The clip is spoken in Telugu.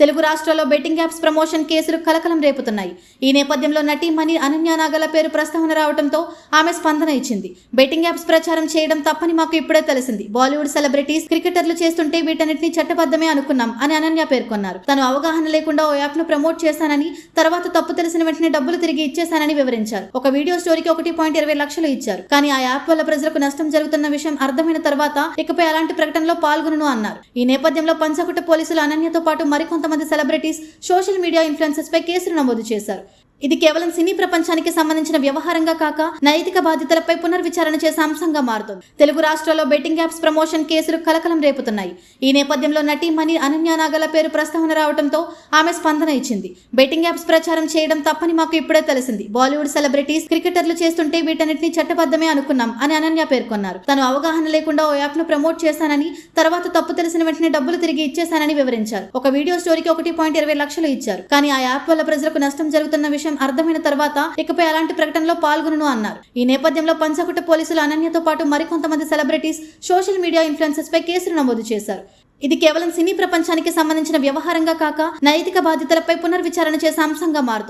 తెలుగు రాష్ట్రాల్లో బెట్టింగ్ యాప్స్ ప్రమోషన్ కేసులు కలకలం రేపుతున్నాయి. ఈ నేపథ్యంలో నటి మణి నాగల పేరు ప్రస్తావన రావడంతో ఆమె స్పందన ఇచ్చింది. బెట్టింగ్ యాప్స్ ప్రచారం చేయడం తప్పని మాకు ఇప్పుడే తెలిసింది. బాలీవుడ్ సెలబ్రిటీస్ క్రికెటర్లు చేస్తుంటే వీటన్నిటిని చట్టబద్ధమే అనుకున్నాం అని అనన్య పేర్కొన్నారు. తను అవగాహన లేకుండా ఓ యాప్ను ప్రమోట్ చేశానని తర్వాత తప్పు తెలిసిన వెంటనే డబ్బులు తిరిగి ఇచ్చేశానని వివరించారు. ఒక వీడియో స్టోరీకి ఒకటి పాయింట్ ఇరవై లక్షలు ఇచ్చారు. కానీ ఆ యాప్ వల్ల ప్రజలకు నష్టం జరుగుతున్న విషయం అర్థమైన తర్వాత ఇకపై అలాంటి ప్రకటనలో పాల్గొనను అన్నారు. ఈ నేపథ్యంలో పంచకుట పోలీసులు అనన్యతో పాటు మరికొంత కొంతమంది సెలబ్రిటీస్ సోషల్ మీడియా ఇన్ఫ్లుయెన్సర్స్ పై కేసులు నమోదు చేశారు. ఇది కేవలం సినీ ప్రపంచానికి సంబంధించిన వ్యవహారంగా కాక నైతిక బాధ్యతలపై పునర్విచారణ చేసే అంశంగా మారుతుంది. తెలుగు రాష్ట్రాల్లో బెట్టింగ్ యాప్స్ ప్రమోషన్ కేసులు కలకలం రేపుతున్నాయి. ఈ నేపథ్యంలో నటి మణి అనన్య నాగల పేరు ప్రస్తావన రావడంతో ఆమె స్పందన ఇచ్చింది. బెట్టింగ్ యాప్స్ ప్రచారం చేయడం తప్పని మాకు ఇప్పుడే తెలిసింది. బాలీవుడ్ సెలబ్రిటీస్ క్రికెటర్లు చేస్తుంటే వీటన్నిటిని చట్టబద్ధమే అనుకున్నాం అని అనన్య పేర్కొన్నారు. తను అవగాహన లేకుండా ఓ యాప్ను ప్రమోట్ చేశానని తర్వాత తప్పు తెలిసిన వెంటనే డబ్బులు తిరిగి ఇచ్చేశానని వివరించారు. ఒక వీడియో స్టోరీ స్టోరీకి ఒకటి పాయింట్ ఇరవై లక్షలు ఇచ్చారు. కానీ ఆ యాప్ వల్ల ప్రజలకు నష్టం జరుగుతున్న విషయం అర్థమైన తర్వాత ఇకపై అలాంటి ప్రకటనలో పాల్గొనను అన్నారు. ఈ నేపథ్యంలో పంచకుట్ట పోలీసులు అనన్యతో పాటు మరికొంతమంది సెలబ్రిటీస్ సోషల్ మీడియా ఇన్ఫ్లుయెన్సర్స్ పై కేసులు నమోదు చేశారు. ఇది కేవలం సినీ ప్రపంచానికి సంబంధించిన వ్యవహారంగా కాక నైతిక బాధ్యతలపై పునర్విచారణ చేసే అంశంగా మారుతుంది.